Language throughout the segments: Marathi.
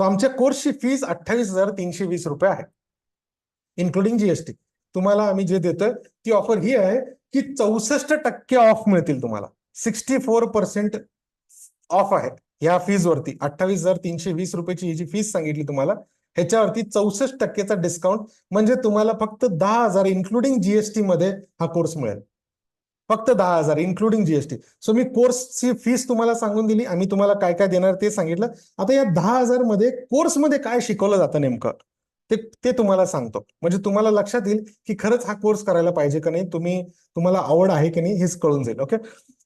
सो आमच्या कोर्सची फीज अठ्ठावीस हजार तीनशे वीस रुपये आहे इन्क्लुडिंग जीएसटी तुम्हाला आम्ही जे देतोय ती ऑफर ही आहे की चौसष्ट टक्के ऑफ मिळतील तुम्हाला. सिक्स्टी फोर पर्सेंट ऑफ आहे ह्या फीजवरती अठ्ठावीस हजार तीनशे वीस रुपयाची ही जी फीज सांगितली तुम्हाला ह्याच्यावरती चौसष्ट टक्केचा डिस्काउंट म्हणजे तुम्हाला फक्त दहा हजार इन्क्लुडिंग जीएसटी मध्ये हा कोर्स मिळेल. फक्त दहा हजार इन्क्लुडिंग जीएसटी सो मी कोर्सची फीस तुम्हाला सांगून दिली आम्ही तुम्हाला काय काय देणार ते सांगितलं. आता या दहा हजारमध्ये कोर्समध्ये काय शिकवलं जातं नेमकं? ते ते तुम्हाला सांगतो. म्हणजे तुम्हाला लक्षात येईल की खरंच हा कोर्स करायला पाहिजे का नाही तुम्ही तुम्हाला आवड आहे की नाही हेच कळून जाईल ओके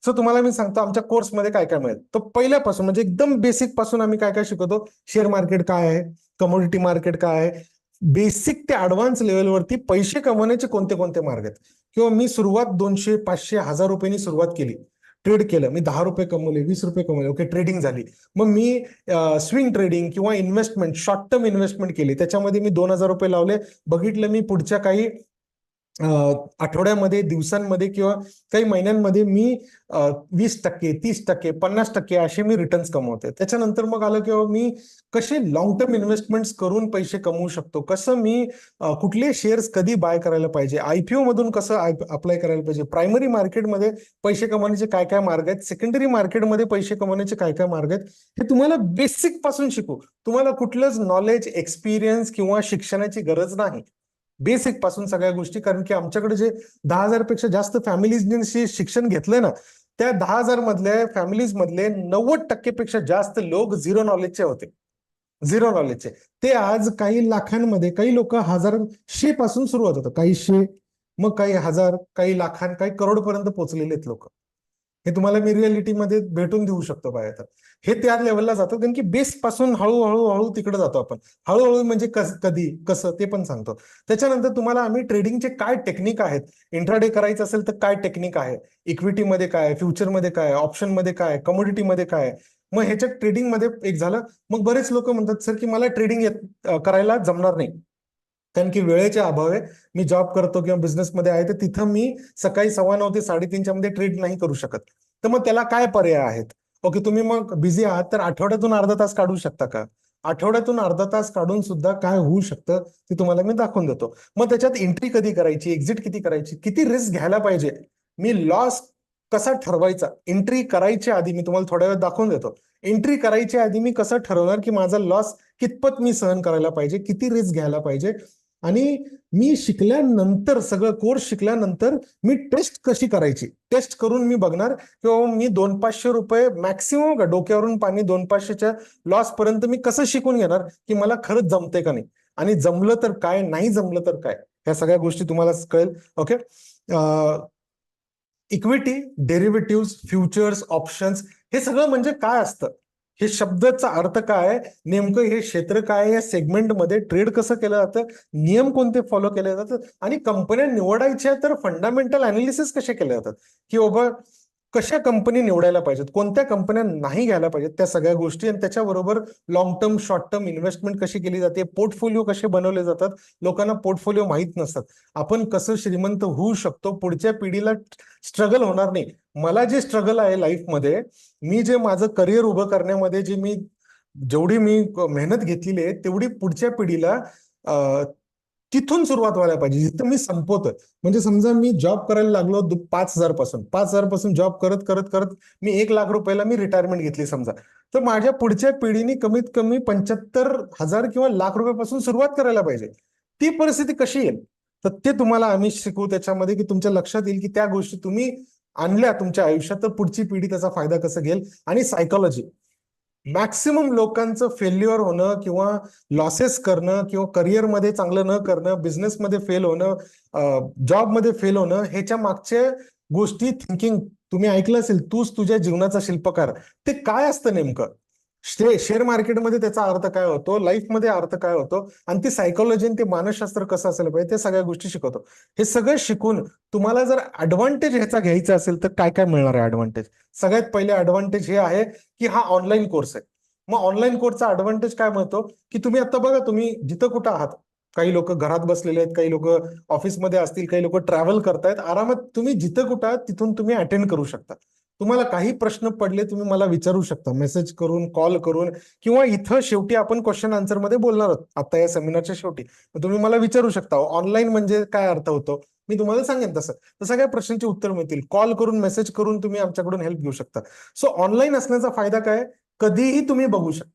सो तुम्हाला मी सांगतो आमच्या कोर्समध्ये काय काय मिळेल. तर पहिल्यापासून म्हणजे एकदम बेसिकपासून आम्ही काय काय शिकवतो? शेअर मार्केट काय आहे? कमोडिटी मार्केट काय आहे? बेसिक ते ऍडव्हान्स लेवलवरती पैसे कमवण्याचे कोणते कोणते मार्ग आहेत? किंवा मी सुरुवात दोनशे पाचशे हजार रुपयांनी सुरुवात केली. ट्रेड केलं. मी दहा रुपये कमवले वीस रुपये कमवले. ओके ट्रेडिंग झाली. मग मी स्विंग ट्रेडिंग किंवा इन्व्हेस्टमेंट शॉर्ट टर्म इन्व्हेस्टमेंट केली. त्याच्यामध्ये मी दोन हजार रुपये लावले. बघितलं मी पुढच्या काही आठवड्यामध्ये दिवसांमध्ये किंवा काही महिन्यांमध्ये मी वीस टक्के तीस टक्के पन्नास टक्के असे मी रिटर्न्स कमवते. त्याच्यानंतर मग आलं किंवा मी कसे लॉंग टर्म इन्व्हेस्टमेंट करून पैसे कमवू शकतो? कसं मी कुठले शेअर्स कधी बाय करायला पाहिजे? आयपीओ मधून कसं अप्लाय करायला पाहिजे? प्रायमरी मार्केटमध्ये पैसे कमवण्याचे काय काय मार्ग आहेत? सेकंडरी मार्केटमध्ये पैसे कमवण्याचे काय काय मार्ग आहेत? हे तुम्हाला बेसिकपासून शिकू. तुम्हाला कुठलंच नॉलेज एक्सपिरियन्स किंवा शिक्षणाची गरज नाही. बेसिकपासून सगळ्या गोष्टी. कारण की आमच्याकडे जे दहा हजारपेक्षा जास्त फॅमिलीजने शिक्षण घेतलंय ना त्या दहा हजार मधल्या फॅमिलीज मधले नव्वद टक्केपेक्षा जास्त लोक झिरो नॉलेजचे होते. झिरो नॉलेजचे ते आज काही लाखांमध्ये काही लोक हजार शे पासून सुरुवात होतं. काही शे मग काही हजार काही लाखां काही करोड पर्यंत पोहोचलेले आहेत लोक. हे तुम्हाला मी रिअलिटीमध्ये भेटून देऊ शकतो बाहेर. हे त्या लेवलला जातं. कारण की बेस पासून हळूहळू हळू तिकडे जातो आपण. हळूहळू म्हणजे कस कधी कसं ते पण सांगतो. त्याच्यानंतर तुम्हाला आम्ही ट्रेडिंगचे काय टेक्निक आहेत? इंट्राडे करायचं असेल तर काय टेक्निक आहे? इक्विटीमध्ये काय? फ्युचरमध्ये काय? ऑप्शनमध्ये काय? कमोडिटीमध्ये काय? मग ह्याच्यात ट्रेडिंगमध्ये एक झालं. मग बरेच लोक म्हणतात सर की मला ट्रेडिंग करायला जमणार नाही. कारण की वेळेच्या अभावे मी जॉब करतो किंवा बिझनेसमध्ये आहे तर तिथं मी सकाळी सव्वा नऊ ते साडेतीनच्या मध्ये ट्रेड नाही करू शकत. तर मग त्याला काय पर्याय आहेत? ओके तुम्ही मग बिझी आहात तर आठवड्यातून अर्धा तास काढू शकता का? आठवड्यातून अर्धा तास काढून सुद्धा काय होऊ शकतं ते तुम्हाला मी दाखवून देतो. मग त्याच्यात एंट्री कधी करायची एक्झिट किती करायची किती रिस्क घ्यायला पाहिजे? मी लॉस कसा ठरवायचा? एंट्री करायच्या आधी मी तुम्हाला थोड्या वेळ दाखवून देतो. एंट्री करायच्या आधी मी कसं ठरवणार की माझा लॉस कितपत मी सहन करायला पाहिजे किती रिस्क घ्यायला पाहिजे? आणि मी शिकल्यानंतर सगळं कोर्स शिकल्यानंतर मी टेस्ट कशी करायची? टेस्ट करून मी बघणार किंवा मी दोन पाचशे रुपये मॅक्सिमम का? डोक्यावरून पाणी दोन पाचशेच्या लॉस पर्यंत मी कसं शिकून घेणार की मला खरंच जमते का नाही? आणि जमलं तर काय नाही जमलं तर काय? ह्या सगळ्या गोष्टी तुम्हाला कळेल. Okay equity derivative futures options हे सगळं म्हणजे काय असतं? हे शब्दाचा अर्थ काय? नेमकं हे क्षेत्र काय? या सेगमेंटमध्ये ट्रेड कसं केलं जातं? नियम कोणते फॉलो केले जातात? आणि कंपन्या निवडायच्या तर फंडामेंटल अनालिसिस कसे केले जातात? की बाबा कशा कंपनी निवडायला पाहिजेत? कोणत्या कंपन्या नाही घ्यायला पाहिजेत? त्या सगळ्या गोष्टी आणि त्याच्याबरोबर long term short term investment कशी केली जाते? पोर्टफोलिओ कसे बनवले जातात? लोकांना पोर्टफोलिओ माहीत नसतात. आपण कसं श्रीमंत होऊ शकतो? पुढच्या पिढीला स्ट्रगल होणार नाही. मला जे स्ट्रगल आहे लाईफमध्ये मी जे माझं करिअर उभं करण्यामध्ये जे मी जेवढी मी मेहनत घेतलेली आहे तेवढी पुढच्या पिढीला तिथून सुरुवात व्हायला पाहिजे. जिथं मी संपवतोय. म्हणजे समजा मी जॉब करायला लागलो पाच हजारपासून. पाच हजारपासून जॉब करत करत करत मी एक लाख रुपयाला मी रिटायरमेंट घेतली समजा. तर माझ्या पुढच्या पिढीने कमीत कमी पंच्याहत्तर हजार किंवा लाख रुपयापासून सुरुवात करायला पाहिजे. ती परिस्थिती कशी येईल? तर ते तुम्हाला आम्ही शिकवू त्याच्यामध्ये की तुमच्या लक्षात येईल की त्या गोष्टी तुम्ही आणल्या तुमच्या आयुष्यात तर पुढची पिढी त्याचा फायदा कसा घेईल? आणि सायकोलॉजी मॅक्सिमम लोकांचं फेल्युअर होणं किंवा लॉसेस करणं किंवा करिअरमध्ये चांगलं न करणं बिझनेसमध्ये फेल होणं जॉबमध्ये फेल होणं ह्याच्या मागच्या गोष्टी थिंकिंग तुम्ही ऐकलं असेल तूच तुझ्या जीवनाचा शिल्पकार. ते काय असतं नेमकं? शेअर मार्केटमध्ये त्याचा अर्थ काय होतो? लाईफमध्ये अर्थ काय होतो? आणि ते सायकोलॉजी ते मानसशास्त्र कसं असेल पाहिजे ते सगळ्या गोष्टी शिकवतो. हे सगळं शिकून तुम्हाला जर ऍडव्हान्टेज ह्याचा घ्यायचा असेल तर काय काय मिळणार आहे ऍडव्हान्टेज सगळ्यात पहिले ऍडव्हान्टेज हे आहे की हा ऑनलाईन कोर्स आहे. मग ऑनलाईन कोर्सचा ऍडव्हान्टेज काय म्हणतो की तुम्ही आता बघा तुम्ही जिथं कुठं आहात. काही लोक घरात बसलेले आहेत काही लोक ऑफिसमध्ये असतील काही लोक ट्रॅव्हल करतायत. आरामात तुम्ही जिथं कुठं आहात तिथून तुम्ही अटेंड करू शकता. तुम्हाला काही प्रश्न पडले तुम्ही मला विचारू शकता. मेसेज करून कॉल करून किंवा इथं शेवटी आपण क्वेश्चन आन्सरमध्ये बोलणार आहोत. आता या सेमिनारच्या शेवटी. तुम्ही मला विचारू शकता ऑनलाईन म्हणजे काय अर्थ होतो? मी तुम्हाला सांगेन तसं. तर सगळ्या प्रश्नांची उत्तर मिळतील. कॉल करून मेसेज करून तुम्ही आमच्याकडून हेल्प घेऊ शकता. सो ऑनलाईन असण्याचा फायदा काय? कधीही तुम्ही बघू शकता.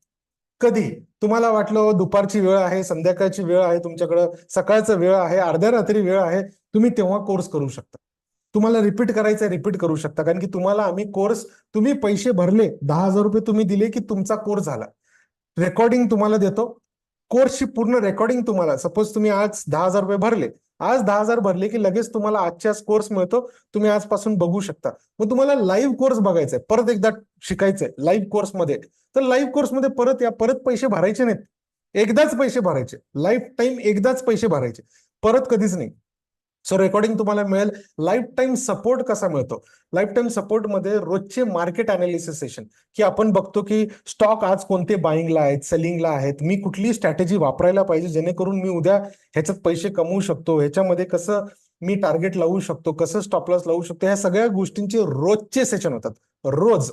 कधी तुम्हाला वाटलं हो, दुपारची वेळ आहे संध्याकाळची वेळ आहे तुमच्याकडं सकाळचं वेळ आहे अर्ध्या रात्री वेळ आहे तुम्ही तेव्हा कोर्स करू शकता. तुम्हाला रिपीट करायचं रिपीट करू शकता. कारण की तुम्हाला आम्ही कोर्स तुम्ही पैसे भरले दहा हजार रुपये तुम्ही दिले की तुमचा कोर्स झाला. रेकॉर्डिंग तुम्हाला देतो. कोर्सची पूर्ण रेकॉर्डिंग तुम्हाला. सपोज तुम्ही आज दहा हजार रुपये भरले. आज दहा हजार भरले की लगेच तुम्हाला आजच्या कोर्स मिळतो. तुम्ही आजपासून बघू शकता. मग तुम्हाला लाईव्ह कोर्स बघायचा आहे परत एकदा शिकायचंय. लाईव्ह कोर्समध्ये तर लाईव्ह कोर्समध्ये परत या परत पैसे भरायचे नाहीत. एकदाच पैसे भरायचे. लाईफ टाईम एकदाच पैसे भरायचे. परत कधीच नाही. सो रेकॉर्डिंग तुम्हाला मिळेल. लाईफ टाईम सपोर्ट कसा मिळतो? लाईफ टाईम सपोर्टमध्ये रोजचे मार्केट अनालिसिस सेशन की आपण बघतो की स्टॉक आज कोणते बाईंगला आहेत सेलिंगला आहेत मी कुठली स्ट्रॅटेजी वापरायला पाहिजे जेणेकरून मी उद्या ह्याच्यात पैसे कमवू शकतो. ह्याच्यामध्ये कसं मी टार्गेट लावू शकतो कसं स्टॉप लॉस लावू शकतो ह्या सगळ्या गोष्टींचे रोजचे सेशन होतात. रोज.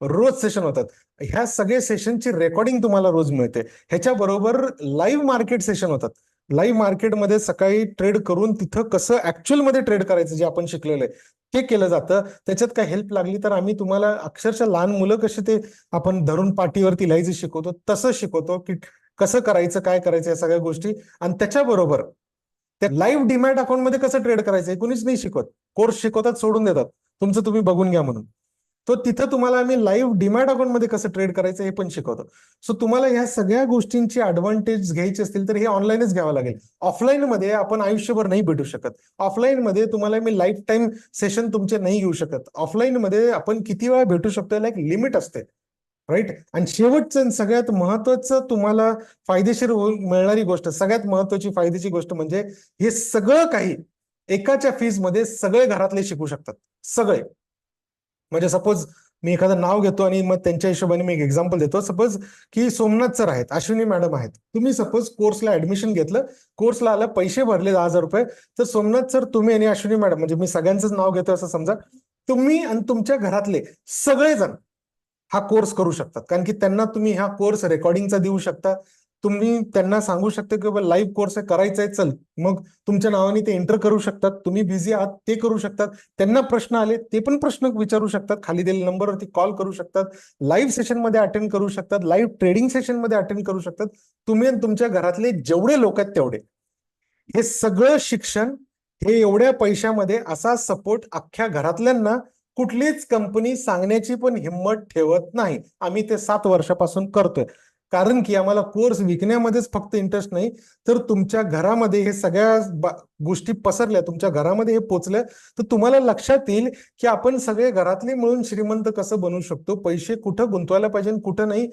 रोज सेशन होतात. ह्या सगळे सेशनची रेकॉर्डिंग तुम्हाला रोज मिळते. ह्याच्या बरोबर लाईव्ह मार्केट सेशन होतात. लाईव्ह मार्केटमध्ये सकाळी ट्रेड करून तिथं कसं ऍक्च्युअलमध्ये ट्रेड करायचं जे आपण शिकलेलं आहे ते केलं जातं. त्याच्यात काय हेल्प लागली तर आम्ही तुम्हाला अक्षरशः लहान मुलं कसे ते आपण धरून पाठीवरती लिहायचं शिकवतो तसं शिकवतो की कसं करायचं काय करायचं या सगळ्या गोष्टी. आणि त्याच्याबरोबर त्या लाईव्ह डिमॅट अकाउंटमध्ये कसं ट्रेड करायचं हे कोणीच नाही शिकवत. कोर्स शिकवतात सोडून देतात. तुमचं तुम्ही बघून घ्या म्हणून. तो तिथं तुम्हाला आम्ही लाईव्ह डिमॅट अकाउंटमध्ये कसं ट्रेड करायचं हे पण शिकवतो. सो तुम्हाला ह्या सगळ्या गोष्टींची ऍडव्हान्टेज घ्यायची असतील तर हे ऑनलाईनच घ्यावं लागेल. ऑफलाईन मध्ये आपण आयुष्यभर नाही भेटू शकत. ऑफलाईन मध्ये तुम्हाला मी लाईफ टाईम सेशन तुमचे नाही घेऊ शकत. ऑफलाईन मध्ये आपण किती वेळा भेटू शकतो याला एक लिमिट असते. राईट आणि शेवटचं आणि सगळ्यात महत्वाचं तुम्हाला फायदेशीर हो, मिळणारी गोष्ट सगळ्यात महत्वाची फायदेची गोष्ट म्हणजे हे सगळं काही एकाच्या फीजमध्ये सगळे घरातले शिकू शकतात. सगळे. म्हणजे सपोज मी एखादं नाव घेतो आणि मग त्यांच्या हिशोबाने मी एक एक्झाम्पल देतो. सपोज की सोमनाथ सर आहेत अश्विनी मॅडम आहेत. तुम्ही सपोज कोर्सला ऍडमिशन घेतलं कोर्सला आलं पैसे भरले दहा हजार रुपये तर सोमनाथ सर तुम्ही आणि अश्विनी मॅडम म्हणजे मी सगळ्यांचंच नाव घेतो असं समजा तुम्ही आणि तुमच्या घरातले सगळेजण हा कोर्स करू शकतात. कारण की त्यांना तुम्ही हा कोर्स रेकॉर्डिंगचा देऊ शकता. तुम्ही त्यांना सांगू शकता की बाबा लाईव्ह कोर्स करायचा आहे चल. मग तुमच्या नावाने ते एंटर करू शकतात. तुम्ही बिझी आहात ते करू शकतात. त्यांना प्रश्न आले ते पण प्रश्न विचारू शकतात. खाली दिलेल्या नंबरवरती कॉल करू शकतात. लाईव्ह सेशनमध्ये अटेंड करू शकतात. लाईव्ह ट्रेडिंग सेशनमध्ये अटेंड करू शकतात. तुम्ही आणि तुमच्या घरातले जेवढे लोक आहेत तेवढे. हे सगळं शिक्षण हे एवढ्या पैशामध्ये असा सपोर्ट अख्ख्या घरातल्यांना कुठलीच कंपनी सांगण्याची पण हिंमत ठेवत नाही. आम्ही ते सात वर्षापासून करतोय. कारण की आम्हाला कोर्स विकण्यामध्येच फक्त इंटरेस्ट नाही तर तुमच्या घरामध्ये हे सगळ्या गोष्टी पसरल्या तुमच्या घरामध्ये हे पोचल्या तर तुम्हाला लक्षात येईल की आपण सगळे घरातले मिळून श्रीमंत कसं बनवू शकतो? पैसे कुठं गुंतवायला पाहिजे कुठं नाही?